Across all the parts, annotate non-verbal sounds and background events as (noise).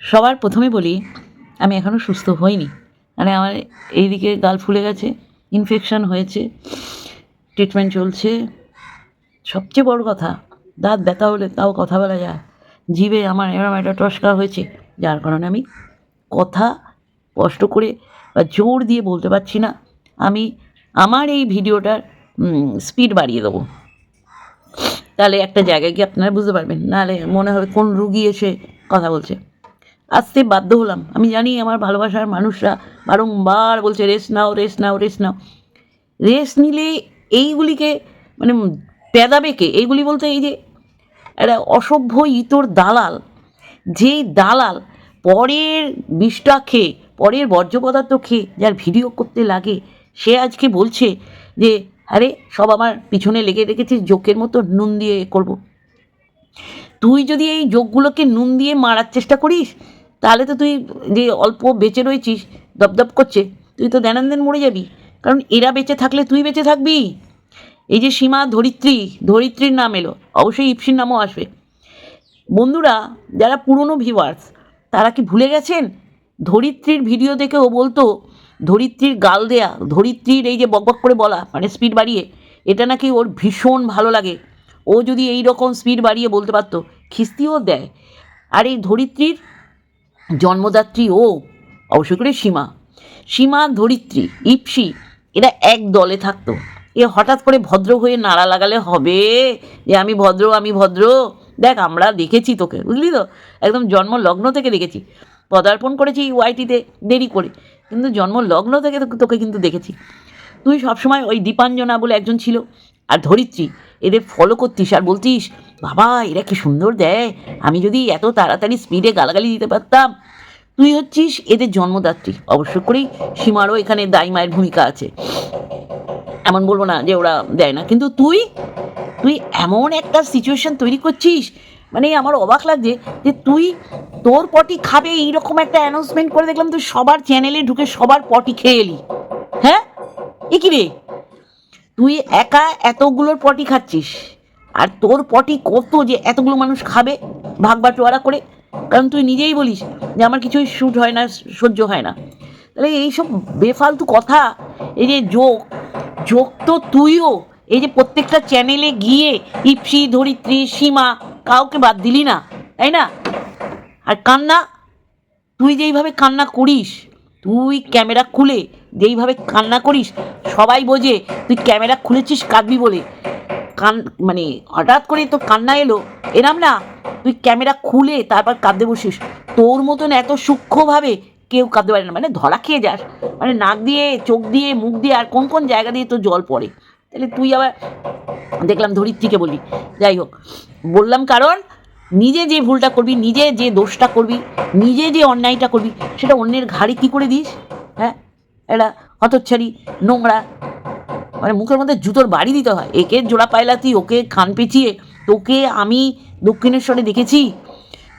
সবার প্রথমে বলি, আমি এখনও সুস্থ হইনি। মানে আমার এইদিকে গাল ফুলে গেছে ইনফেকশন হয়েছে ট্রিটমেন্ট চলছে। সবচেয়ে বড় কথা, দাঁত ব্যথা হলে তাও কথা বলা যায়। জিভে আমার এরম একটা টস্কা হয়েছে, যার কারণে আমি কথা কষ্ট করে বা জোর দিয়ে বলতে পারছি না। আমি আমার এই ভিডিওটার স্পিড বাড়িয়ে দেবো। তাহলে একটা জায়গায় গিয়ে আপনারা বুঝতে পারবেন, নাহলে মনে হবে কোন রুগী এসে কথা বলছে। আসতে বাধ্য হলাম। আমি জানি আমার ভালোবাসার মানুষরা বারংবার বলছে রেস্ট নাও রেস্ট নাও রেস্ট নাও। রেস্ট নিলে এইগুলিকে মানে পেদাবে কে? এইগুলি বলতে এই যে একটা অসভ্য ইতর দালাল যেই দালাল পরের বিষটা খেয়ে, পরের বর্জ্য পদার্থ খেয়ে যার ভিডিও করতে লাগে, সে আজকে বলছে যে, আরে, সব আমার পিছনে লেগে রেখেছিস, জোকের মতো নুন দিয়ে করব। তুই যদি এই যোগগুলোকে নুন দিয়ে মারার চেষ্টা করিস তাহলে তো তুই যে অল্প বেঁচে রয়েছিস দপদপ করছে, তুই তো দেন দেন মরে যাবি। কারণ এরা বেঁচে থাকলে তুই বেঁচে থাকবি। এই যে সীমা ধরিত্রী, ধরিত্রীর নাম এলো, অবশ্যই ইপসির নামও আসবে। বন্ধুরা, যারা পুরনো ভিউয়ার্স তারা কি ভুলে গেছেন? ধরিত্রীর ভিডিও দেখে ও বলতো, ধরিত্রীর গাল দেয়া, ধরিত্রীর এই যে বকবক করে বলা মানে স্পিড বাড়িয়ে, এটা নাকি ওর ভীষণ ভালো লাগে। ও যদি এই রকম স্পিড বাড়িয়ে বলতে পারতো, খিস্তিও দেয়। আর এই ধরিত্রীর জন্মদাত্রী ও অবশ্য করে সীমা। সীমা, ধরিত্রী, ইপসি, এরা এক দলে থাকতো। এ হঠাৎ করে ভদ্র হয়ে নাড়া লাগালে হবে যে, আমি ভদ্র আমি ভদ্র। দেখ, আমরা দেখেছি তোকে, বুঝলি তো? একদম জন্ম লগ্ন থেকে দেখেছি। পদার্পণ করেছি ওয়াইটিতে দেরি করে। কিন্তু জন্ম লগ্ন থেকে তোকে কিন্তু দেখেছি। তুই সবসময় ওই দীপাঞ্জনা বলে একজন ছিল। আর ধরিত্রী, এদের ফলো করতিস আর বলতিস, বাবা, এরা কি সুন্দর দেয়, আমি যদি এত তাড়াতাড়ি স্পিডে গালাগালি দিতে পারতাম। তুই হচ্ছিস এদের জন্মদাত্রী। অবশ্য করেই সীমারও এখানে দাই মায়ের ভূমিকা আছে। এমন বলব না যে ওরা দেয় না। কিন্তু তুই তুই এমন একটা সিচুয়েশন তৈরি করছিস মানে আমার অবাক লাগছে যে তুই তোর পটি খাবে এইরকম একটা অ্যানাউন্সমেন্ট করে দেখলাম তুই সবার চ্যানেলে ঢুকে সবার পটি খেয়ে এলি। হ্যাঁ? এ কি রে? তুই একা এতগুলোর পটি খাচ্ছিস, আর তোর পটি কত যে এতগুলো মানুষ খাবে ভাগ বাটোয়ারা করে? কারণ তুই নিজেই বলিস যে আমার কিছুই শ্যুট হয় না, সহ্য হয় না। তাহলে এইসব বেফালতু কথা, এই যে যোগ যোগ তো তুইও এই যে প্রত্যেকটা চ্যানেলে গিয়ে ইপসি, ধরিত্রী, সীমা কাউকে বাদ দিলি না, তাই না? আর কান্না, তুই যেইভাবে কান্না করিস, তুই ক্যামেরা খুলে যেইভাবে কান্না করিস, সবাই বোঝে তুই ক্যামেরা খুলেছিস কাঁদবি বলে। কান মানে হঠাৎ করে তোর কান্না এলো, এরাম না, তুই ক্যামেরা খুলে তারপর কাঁদতে বসিস। তোর মতন এত সূক্ষ্মভাবে কেউ কাঁদতে পারে না মানে ধরা খেয়ে যাস। মানে নাক দিয়ে, চোখ দিয়ে, মুখ দিয়ে আর কোন কোন জায়গা দিয়ে তোর জল পড়ে। তাহলে তুই আবার, দেখলাম ধরিত্রীকে বলি যাই হোক, বললাম কারণ, নিজে যে ভুলটা করবি, নিজে যে দোষটা করবি, নিজে যে অন্যায়টা করবি, সেটা অন্যের ঘাড়ে কী করে দিস? হ্যাঁ? এটা হতচ্ছাড়ি নোংরা। মানে মুখের মধ্যে জুতোর বাড়ি দিতে হয়। একে জোড়া পায়লাতি, ওকে খান পেঁচিয়ে, তোকে আমি দক্ষিণেশ্বরে দেখেছি।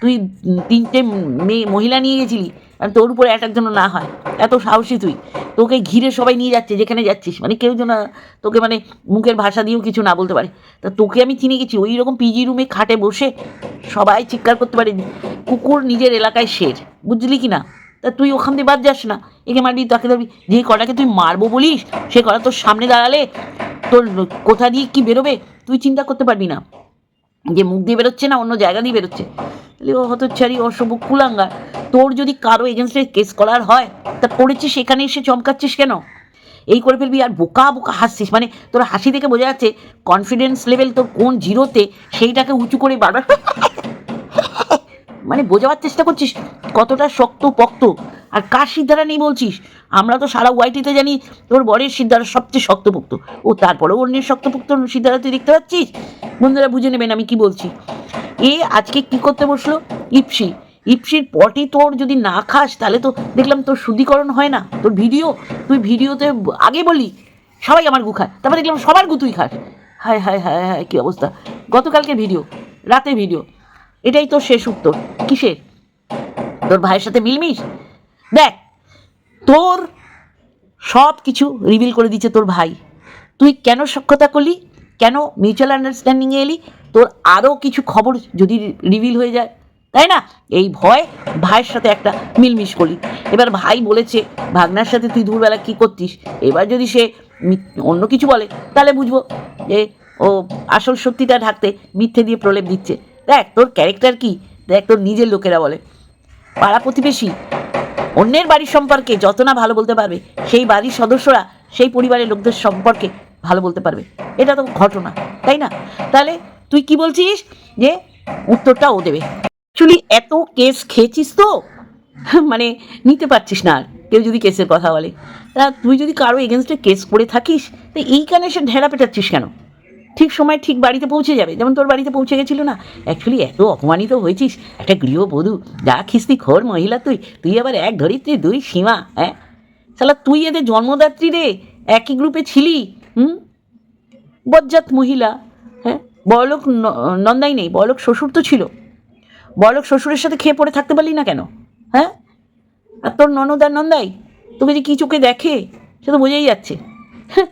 তুই তিনটে মেয়ে, মহিলা নিয়ে গেছিলি। আর তোর উপরে অ্যাটাক যেন না হয়। এত সাহসী তুই। তোকে ঘিরে সবাই নিয়ে যাচ্ছে, যেখানে যাচ্ছিস। মানে কেউ যেন তোকে মানে মুখের ভাষা দিয়েও কিছু না বলতে পারে। তা তোকে আমি চিনে গেছি। ওই রকম পিজি রুমে খাটে বসে সবাই চিৎকার করতে পারে। কুকুর নিজের এলাকায় শের। বুঝলি কি না? তা তুই ওখান দিয়ে বাদ যাস না। একে মারবি, তাকে ধরবি। যে কটাকে তুই মারবো বলিস, সে কটা তোর সামনে দাঁড়ালে তোর কোথা দিয়ে কি বেরোবে, তুই চিন্তা করতে পারবি না। যে মুখ দিয়ে বেরোচ্ছে না, অন্য জায়গা দিয়ে বেরোচ্ছে। তাহলে ও হতচ্ছাড়ি অসভ্য কুলাঙ্গা, তোর যদি কারও এগেনস্টে কেস করার হয়, তা পড়েছিস সেখানে এসে চমকাচ্ছিস কেন? এই করে ফেলবি আর বোকা বোকা হাসছিস। মানে তোর হাসি দেখে বোঝা যাচ্ছে কনফিডেন্স লেভেল তোর কোন জিরোতে সেইটাকে উঁচু করে বারবার মানে বোঝাবার চেষ্টা করছিস কতটা শক্ত, পক্ত। আর কার সিদ্ধারা নেই বলছিস? আমরা তো সারা ওয়াইটিতে জানি তোর বরের সিদ্ধারা সবচেয়ে শক্তপোক্ত। ও তারপরেও অন্যের শক্তপোক্ত সিদ্ধারা তুই দেখতে পাচ্ছিস? বন্ধুরা, বুঝে নেবেন আমি কি বলছি। এ আজকে কি করতে বসল? ইপসি। ইপসির পটি তোর যদি না খাস, তাহলে তো দেখলাম তোর শুদ্ধিকরণ হয় না। তোর ভিডিও, তুই ভিডিওতে আগে বলি, সবাই আমার গু খায়। তারপর দেখলাম সবার গু তুই খাস। হায় হায় হায় হায়, কী অবস্থা। গতকালকে ভিডিও, রাতে ভিডিও। এটাই তোর শেষ উত্তর। কিসের? তোর ভাইয়ের সাথে মিলমিশ? দেখ, তোর সব কিছু রিভিল করে দিচ্ছে তোর ভাই। তুই কেন সক্ষতা করলি? কেন মিউচুয়াল আন্ডারস্ট্যান্ডিংয়ে এলি? তোর আরও কিছু খবর যদি রিভিল হয়ে যায়, তাই না? এই ভয় ভাইয়ের সাথে একটা মিলমিশ করলি। এবার ভাই বলেছে, ভাগনার সাথে তুই দুপুরবেলা কী করতিস? এবার যদি সে অন্য কিছু বলে, তাহলে বুঝব যে ও আসল সত্যিটা ঢাকতে মিথ্যে দিয়ে প্রলেপ দিচ্ছে। দেখ, তোর ক্যারেক্টার কি? দেখ, তোর নিজের লোকেরা বলে। পাড়া প্রতিবেশী, অন্যের বাড়ির সম্পর্কে যত না ভালো বলতে পারবে, সেই বাড়ির সদস্যরা সেই পরিবারের লোকদের সম্পর্কে ভালো বলতে পারবে। এটা তো ঘটনা, তাই না? তাহলে তুই কি বলছিস? যে উত্তরটা ও দেবে। অ্যাকচুয়ালি এত কেস খেয়েছিস তো? (laughs) মানে নিতে পারছিস না আর, কেউ যদি কেসের কথা বলে। তা তুই যদি কারও এগেনস্টে কেস করে থাকিস, তো এইখানে এসে ঢেলা পেটাচ্ছিস কেন? ঠিক সময় ঠিক বাড়িতে পৌঁছে যাবে। যেমন তোর বাড়িতে পৌঁছে গেছিল না? অ্যাকচুয়ালি এত অপমানিত হয়েছিস। একটা গৃহবধূ। যা খিস্তি খোর মহিলা তুই। তুই আবার এক ধরিত্রী দুই সীমা হ্যাঁ? শালা তুই এদের জন্মদাত্রী রে। একই গ্রুপে ছিলি হুম? বজ্জাত মহিলা হ্যাঁ? বড়লোক নন্দাই নেই বড়লোক শ্বশুর তো ছিল। বড়লোক শ্বশুরের সাথে খেয়ে পড়ে থাকতে পারলি না কেন? হ্যাঁ? আর তোর ননদ আর নন্দাই? তোকে যে কী চোখে দেখে সে তো বোঝাই যাচ্ছে। হ্যাঁ,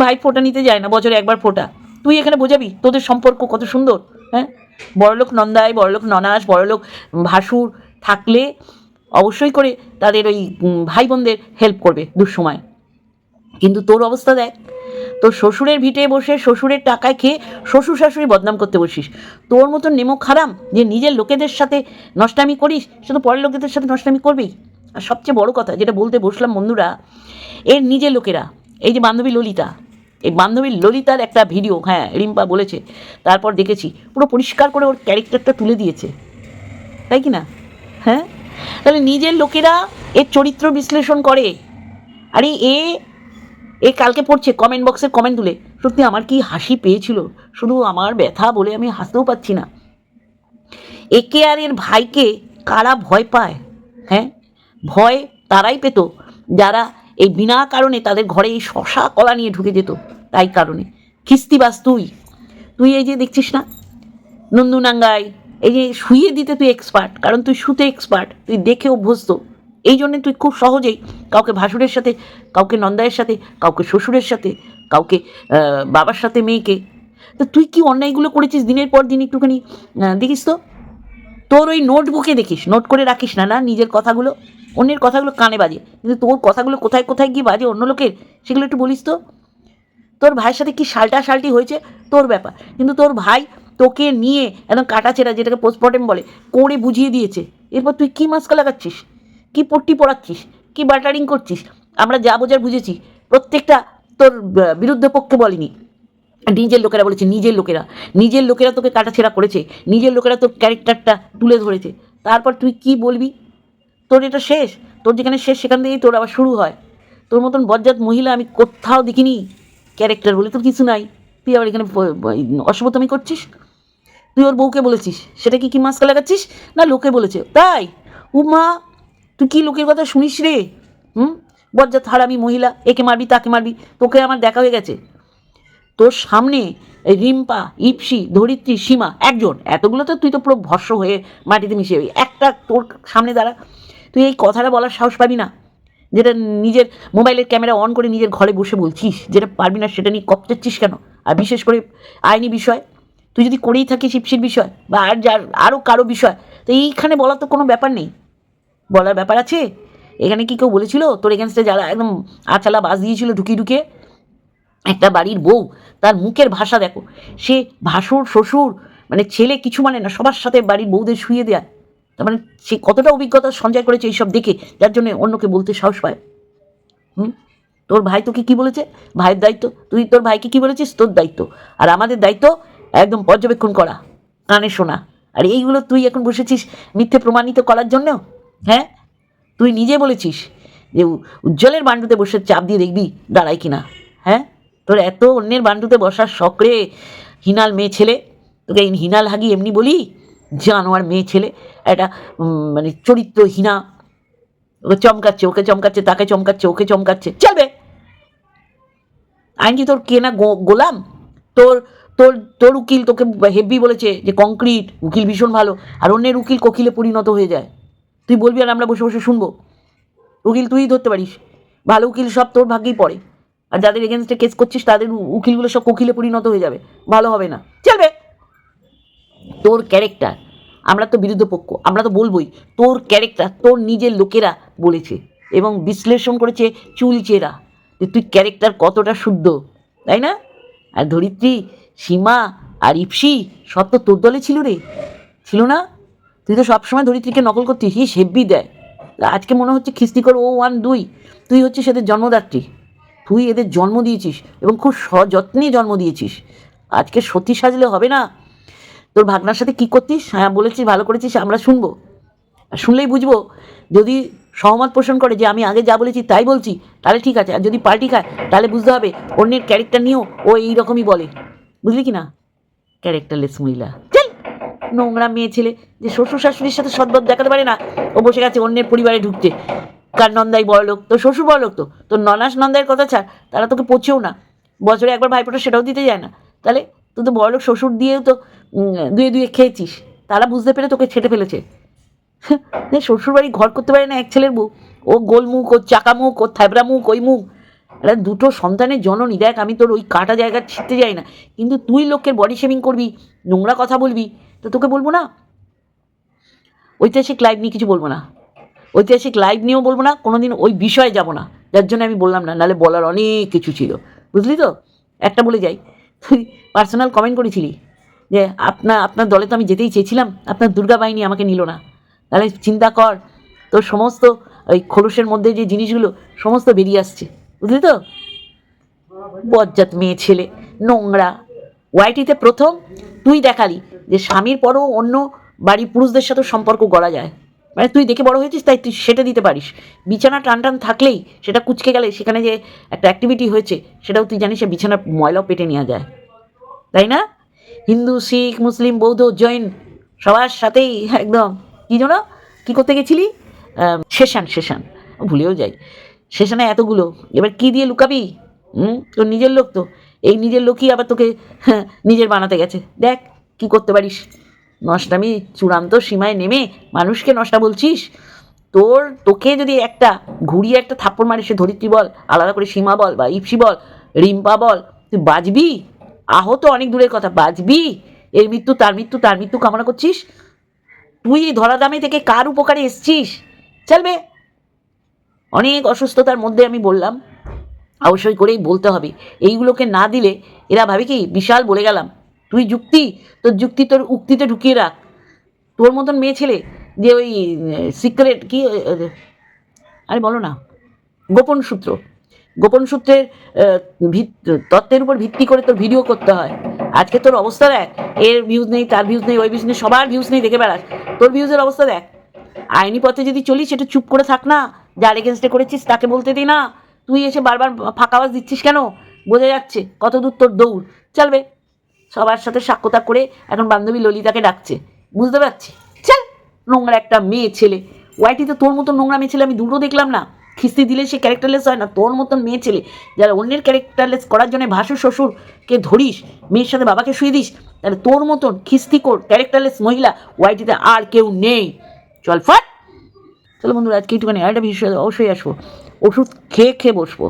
ভাই ফোটা নিতে যায় না বছরে একবার ফোটা। তুই এখানে বোঝাবি? তোদের সম্পর্ক কত সুন্দর হ্যাঁ? বড়লোক নন্দায় বড়লোক ননাস, বড়লোক ভাসুর থাকলে অবশ্যই করে তাদের ওই ভাই বোনদের হেল্প করবে দুঃসময়। কিন্তু তোর অবস্থা দেখ, তোর শ্বশুরের ভিটে বসে শ্বশুরের টাকায় খেয়ে শ্বশুর শাশুড়ি বদনাম করতে বসিস। তোর মতন নেমো খারাম যে নিজের লোকেদের সাথে নষ্টামি করিস, সে তো পরের লোকেদের সাথে নষ্টামি করবেই। আর সবচেয়ে বড় কথা, যেটা বলতে বসলাম বন্ধুরা, এর নিজের লোকেরা, এই যে বান্ধবী ললিতা এই বান্ধবী ললিতার একটা ভিডিও হ্যাঁ রিম্পা বলেছে। তারপর দেখেছি, পুরো পরিষ্কার করে ওর ক্যারেক্টারটা তুলে দিয়েছে। তাই কি না? হ্যাঁ? তাহলে নিজের লোকেরা এর চরিত্র বিশ্লেষণ করে। আরে এ এ কালকে পড়ছে কমেন্ট বক্সের কমেন্ট তুলে। সত্যি আমার কি হাসি পেয়েছিল? শুধু আমার ব্যথা বলে আমি হাসতেও পাচ্ছি না। একে আর এর ভাইকে কারা ভয় পায়? হ্যাঁ? ভয় তারাই পেত। যারা এই বিনা কারণে তাদের ঘরে এই শশা কলা নিয়ে ঢুকে যেত। তাই কারণে। খিস্তিবাস তুই। তুই এই যে দেখছিস না? নন্দুনাঙ্গাই এই যে শুয়ে দিতে তুই এক্সপার্ট কারণ তুই শুতে এক্সপার্ট তুই দেখে অভ্যস্ত এই জন্যে তুই খুব সহজেই কাউকে ভাসুরের সাথে, কাউকে নন্দায়ের সাথে, কাউকে শ্বশুরের সাথে, কাউকে বাবার সাথে, মেয়েকে। তো তুই কি অন্যায়গুলো করেছিস দিনের পর দিন একটুখানি? দেখিস তো? তোর ওই নোটবুকে দেখিস। নোট করে রাখিস না না নিজের কথাগুলো? অন্যের কথাগুলো কানে বাজে। কিন্তু তোর কথাগুলো কোথায় কোথায় গিয়ে বাজে অন্য লোকের? সেগুলো একটু বলিস তো। তোর ভাইয়ের সাথে কি সালটা সালটি হয়েছে? তোর ব্যাপার। কিন্তু তোর ভাই তোকে নিয়ে একদম কাটাছেড়া, যেটাকে পোস্টমর্টেম বলে করে বুঝিয়ে দিয়েছে। এরপর তুই কী মাস্কা লাগাচ্ছিস? কী পট্টি পড়াচ্ছিস কী বাটারিং করছিস? আমরা যা বোঝার বুঝেছি, প্রত্যেকটা তোর বিরুদ্ধ পক্ষে বলিনি। নিজের লোকেরা বলেছে, নিজের লোকেরা। নিজের লোকেরা তোকে কাটাছেড়া করেছে। নিজের লোকেরা তোর ক্যারেক্টারটা তুলে ধরেছে। তারপর তুই কি বলবি? তোর এটা শেষ। তোর যেখানে শেষ, সেখান থেকেই তোর আবার শুরু হয়। তোর মতন বজ্জাত মহিলা আমি কোথাও দেখিনি। ক্যারেক্টার বলে তোর কিছু নাই। তুই আবার এখানে অসভ্যতামি করছিস? তুই ওর বউকে বলেছিস। সেটা কি কি মাস্কা লাগাচ্ছিস? না, লোকে বলেছে। তাই? উমা, তুই কি লোকের কথা শুনিস রে? হুম? বজ্জাত হারামি মহিলা। একে মারবি, তাকে মারবি। তোকে আমার দেখা হয়ে গেছে। তোর সামনে রিম্পা, ইপসি, ধরিত্রী, সীমা, একজন। এতগুলো তো তুই তো পুরো ভস্য হয়ে মাটিতে মিশে যাবি। একটা তোর সামনে দাঁড়া। তুই এই কথাটা বলার সাহস পাবি না। যেটা নিজের মোবাইলের ক্যামেরা অন করে নিজের ঘরে বসে বলছিস, যেটা পারবি না সেটা নিয়ে কপচাচ্ছিস কেন? আর বিশেষ করে আইনি বিষয়। তুই যদি করেই থাকিস ইপসির বিষয় বা আর যার আরও কারও বিষয়, তো এইখানে বলার তো কোনো ব্যাপার নেই। বলার ব্যাপার আছে? এখানে কি কেউ বলেছিল? তোর এগেনস্টে যারা একদম আচালা বাস দিয়েছিল ঢুকিয়ে ঢুকে একটা বাড়ির বউ, তার মুখের ভাষা দেখো। সে ভাসুর, শ্বশুর মানে ছেলে কিছু মানে না, সবার সাথে বাড়ির বউদের শুয়ে দেয়া। তার মানে সে কতটা অভিজ্ঞতা সঞ্চয় করেছে এইসব দেখে, যার জন্য অন্যকে বলতে সাহস পায়। হুম? তোর ভাই তোকে কি বলেছে? ভাইয়ের দায়িত্ব। তুই তোর ভাইকে কি বলেছিস? তোর দায়িত্ব। আর আমাদের দায়িত্ব একদম পর্যবেক্ষণ করা, কানে শোনা। আর এইগুলো তুই এখন বসেছিস মিথ্যে প্রমাণিত করার জন্য হ্যাঁ? তুই নিজে বলেছিস যে উজ্জ্বলের বান্ডুতে বসে চাপ দিয়ে দেখবি দাঁড়ায় কিনা। হ্যাঁ? তোর এত অন্যের বান্ডুতে বসার শখ রে, হিনাল মেয়ে ছেলে। তোকে হিনাল হাগি এমনি বলি? জানোয়ার মেয়ে ছেলে, একটা মানে চরিত্রহীনা। ওকে চমকাচ্ছে ওকে চমকাচ্ছে, তাকে চমকাচ্ছে, ওকে চমকাচ্ছে। চলবে। আইন কি তোর কেনা গো- গোলাম? তোর তোর তোর উকিল তোকে হেভি বলেছে যে কংক্রিট উকিল ভীষণ ভালো। আর অন্যের উকিল কোকিলে পরিণত হয়ে যায়। তুই বলবি আর আমরা বসে বসে শুনব। উকিল তুই ধরতে পারিস। ভালো উকিল সব তোর ভাগ্যেই পড়ে। আর যাদের এগেনস্টে কেস করছিস, তাদের উকিলগুলো সব কোকিলে পরিণত হয়ে যাবে। ভালো হবে না। চলবে। তোর ক্যারেক্টার আমরা তো বিরুদ্ধ পক্ষ, আমরা তো বলবোই, তোর ক্যারেক্টার তোর নিজের লোকেরা বলেছে এবং বিশ্লেষণ করেছে চুলচেরা যে তুই ক্যারেক্টার কতটা শুদ্ধ, তাই না? আর ধরিত্রী, সীমা আর ইপসি সব তো তোর দলে ছিল রে, ছিল না? তুই তো সবসময় ধরিত্রীকে নকল করতিস হিস হেব্বি দেয় আজকে মনে হচ্ছে খিস্তি কর ও ওয়ান দুই, তুই হচ্ছে এদের জন্মদাত্রী। তুই এদের জন্ম দিয়েছিস এবং খুব সযত্নে জন্ম দিয়েছিস। আজকে সত্যি সাজলে হবে না? তোর ভাগনার সাথে কী করতিস? হ্যাঁ বলেছিস, ভালো করেছিস, আমরা শুনব। আর শুনলেই বুঝব, যদি সহমত পোষণ করে যে আমি আগে যা বলেছি তাই বলছি, তাহলে ঠিক আছে। আর যদি পাল্টি খায়, তাহলে বুঝতে হবে অন্যের ক্যারেক্টার নিয়েও ও এই রকমই বলে। বুঝলি কি না ক্যারেক্টারলেস মহিলা। চল! নোংরা মেয়ে ছেলে, যে শ্বশুর শাশুড়ির সাথে সদ্ভাব দেখাতে পারে না, ও বসে গেছে অন্যের পরিবারে ঢুকছে কার নন্দাই বড় লোক? তোর শ্বশুর বড় লোক তো? তোর ননাস নন্দাইয়ের কথা ছাড়, তারা তোকে পচেও না। বছরে একবার ভাইফোঁটা সেটাও দিতে যায় না। তাহলে তুই তো বড় লোক শ্বশুর দিয়েও তো দুয়ে দুয়ে খেয়েছিস। তারা বুঝতে পেরে তোকে ছেটে ফেলেছে। শ্বশুর বাড়ি ঘর করতে পারে না এক ছেলের বউ। ও গোলমুখ ও চাকা মুখ, ও মুখ, ওই মুখ। এটা দুটো সন্তানের জননী, দেখ আমি তোর ওই কাটা জায়গা ছিটতে যাই না। কিন্তু তুই লোকের বডি শেভিং করবি, নোংরা কথা বলবি, তো তোকে বলব না? ঐতিহাসিক লাইভ নিয়ে কিছু বলব না। ঐতিহাসিক লাইভ নিয়েও বলব না কোনো দিন ওই বিষয়ে যাব না। যার জন্য আমি বললাম না, নাহলে বলার অনেক কিছু ছিল। বুঝলি তো? একটা বলে যাই। তুই পার্সোনাল কমেন্ট করেছিলি? যে আপনার আপনার দলে তো আমি যেতেই চেয়েছিলাম, আপনার দুর্গা বাহিনী আমাকে নিল না। তাহলে চিন্তা কর, তোর সমস্ত ওই খোলসের মধ্যে যে জিনিসগুলো, সমস্ত বেরিয়ে আসছে। বুঝলি তো? বজ্জাত মেয়ে ছেলে, নোংরা। ওয়াইটিতে প্রথম তুই দেখালি যে স্বামীর পরও অন্য বাড়ির পুরুষদের সাথে সম্পর্ক গড়া যায়। মানে তুই দেখে বড় হয়েছিস, তাই তুই সেটা দিতে পারিস। বিছানা টান টান থাকলেই সেটা কুচকে গেলে সেখানে যে একটা অ্যাক্টিভিটি হয়েছে, সেটাও তুই জানিস সে বিছানার ময়লাও পেটে নেওয়া যায়। তাই না? হিন্দু শিখ মুসলিম বৌদ্ধ জৈন সবার সাথেই একদম। কী যেন কী করতে গেছিলি? শেষান শেষান ভুলেও যাই। শেষানে এতগুলো। এবার কি দিয়ে লুকাবি? হুম? তোর নিজের লোক তো। এই নিজের লোকই আবার তোকে হ্যাঁ, নিজের বানাতে গেছে। দেখ কি করতে পারিস? নষ্টামি চূড়ান্ত সীমায় নেমে মানুষকে নষ্টা বলছিস? তোর তোকে যদি একটা ঘুরিয়ে একটা থাপ্পড় মারে সে ধরিত্রী বল আলাদা করে সীমা বল বা ইপসি বল রিম্পা বল তুই বাজবি? আহত অনেক দূরের কথা বাজবি এর মৃত্যু, তার মৃত্যু তার মৃত্যু কামনা করছিস? তুই এই ধরাদামে থেকে কার উপকারে এসছিস? চলবে অনেক অসুস্থতার মধ্যে আমি বললাম, অবশ্যই করেই বলতে হবে। এইগুলোকে না দিলে, এরা ভাবে কি, বিশাল বলে গেলাম। তুই যুক্তি, তোর যুক্তি তোর উক্তিতে ঢুকিয়ে রাখ। তোর মতন মেয়ে ছেলে, যে ওই সিক্রেট কি, আরে বলো না, গোপন সূত্র। গোপন সূত্রের তত্ত্বের উপর ভিত্তি করে তোর ভিডিও করতে হয়। আজকে তোর অবস্থা দেখ, এর ভিউজ নেই, তার ভিউজ নেই, ওই ভিউজ নেই, সবার ভিউজ নেই, দেখে বেড়াস। তোর ভিউজের অবস্থা দেখ। আইনি পথে যদি চলিস সেটা চুপ করে থাক না। যার এগেনস্টে করেছিস, তাকে বলতে দি না। তুই এসে বারবার ফাঁকা আওয়াজ দিচ্ছিস কেন? বোঝা যাচ্ছে, কত দূর তোর দৌড়। চলবে সবার সাথে সাক্ষতা করে এখন বান্ধবী ললিতাকে ডাকছে। বুঝতে পারছি চল। নোংরা একটা মেয়ে ছেলে। ওয়াইটিতে তোর মতো নোংরা মেয়ে ছেলে আমি দুটো দেখলাম না। খিস্তি দিলে সে ক্যারেক্টারলেস হয় না। তোর মতন মেয়ে ছেলে যারা অন্যের ক্যারেক্টারলেস করার জন্য ভাসুর শ্বশুরকে ধরিস, মেয়ের সাথে বাবাকে শুয়ে দিস, তাহলে তোর মতন খিস্তিকর ক্যারেক্টারলেস মহিলা ওয়াইটিতে আর কেউ নেই। চল ফাট। চলো বন্ধুরা, আজকে একটুখানি আরেকটা বিষয় অবশ্যই আসব। ওষুধ খেয়ে খেয়ে বসবো।